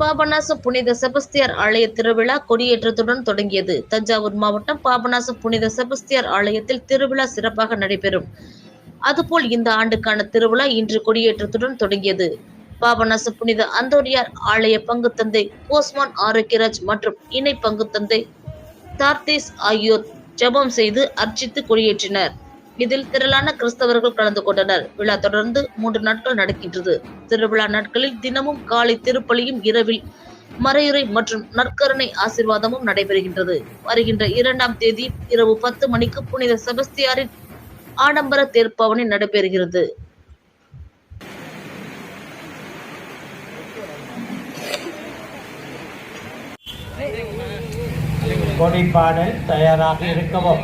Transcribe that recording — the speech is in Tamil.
பாபநாசம் புனித செபஸ்தியார் ஆலய திருவிழா கொடியேற்றத்துடன் தொடங்கியது. தஞ்சாவூர் மாவட்டம் பாபநாசம் புனித செபஸ்தியார் ஆலயத்தில் திருவிழா சிறப்பாக நடைபெறும். அதுபோல் இந்த ஆண்டுக்கான திருவிழா இன்று கொடியேற்றத்துடன் தொடங்கியது. பாபநாச புனித அந்தோனியார் ஆலய பங்கு தந்தை கோஸ்மான் ஆரோக்கியராஜ் மற்றும் இணை பங்கு தந்தை தார்த்தேஸ் ஆகியோர் ஜெபம் செய்து அர்ச்சித்து கொடியேற்றினர். இதில் திரளான கிறிஸ்தவர்கள் கலந்து கொண்டனர். விழா தொடர்ந்து மூன்று நாட்கள் நடக்கின்றது. திருவிழா நாட்களில் தினமும் காலை திருப்பலியும் இரவில் மறையுறை மற்றும் நற்கருணை ஆசிர்வாதமும் நடைபெறுகின்றது. வருகின்ற இரண்டாம் தேதி இரவு பத்து மணிக்கு புனித செபஸ்தியாரின் ஆடம்பர தேர்ப்பவனி நடைபெறுகிறது. கொடிப்பாடல் தயாராக இருக்கவும்.